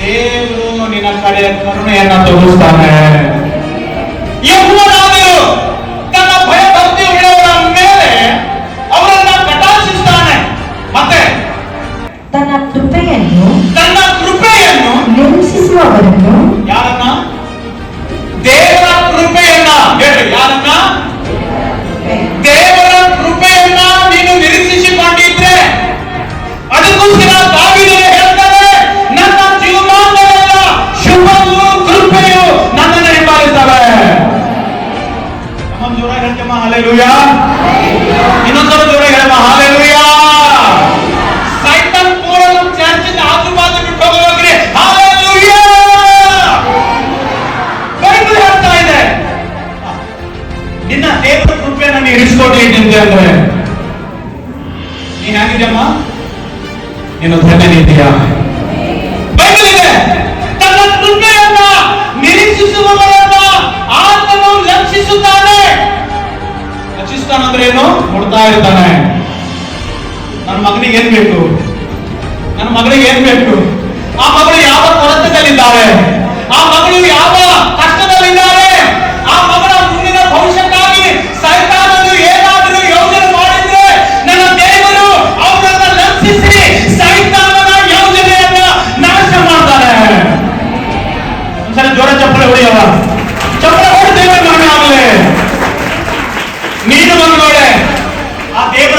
ದೇವರು ನಿನ್ನ ಕಡೆ ಕರುಣೆಯನ್ನ ತೋರಿಸ್ತಾನೆ ಯೆಹೋವನಾದನು ಹಾಲೆಲೂಯ ಇನ್ನೊಂದು ಜೋರ ಹೇಳಮ್ಮ ಹಾಲೆಲೂಯ ಸೈತನ್ ಪೂರ ನಮ್ಮ ಚರ್ಚಿನ ಆಜು ಬಾಜು ಬಿಟ್ಟು ಹೋಗೋಗ್ರಿ ಬೈಬಲ್ ಹೇಳ್ತಾ ಇದೆ. ನಿನ್ನ ದೇವರ ಕೃಪೆಯನ್ನ ಇರಿಸ್ಕೊಡ್ಲಿ ಇರಿಸ್ಕೊಂಡಿದ್ದೆ ಅಂದ್ರೆ. ನೀನ್ ಹೇಗಿದೆಯಮ್ಮ ನೀನು ಧನ್ಯನಿದೆಯಾ ಬೈಬಲ್ ಇದೆ. ನೋಡ್ತಾ ಇರ್ತಾನೆ. ನನ್ನ ಮಗನಿಗೆ ಏನ್ ಬೇಕು? ನನ್ನ ಮಗಳಿಗೆ ಏನ್ ಬೇಕು? ಆ ಮಗಳು ಯಾವ ಕೊರತೆಯಲ್ಲಿದ್ದಾರೆ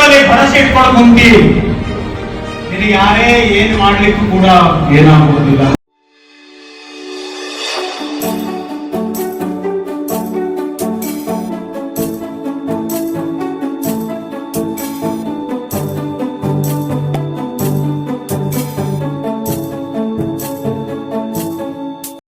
ದೇವರಲ್ಲಿ ಭರವಸೆ ಇಟ್ಕೊಂಡು ಕುಂತಿ. ನಿನಗೆ ಯಾರೇ ಏನ್ ಮಾಡ್ಲಿಕ್ಕೂ ಕೂಡ ಏನಾಗುವುದಿಲ್ಲ.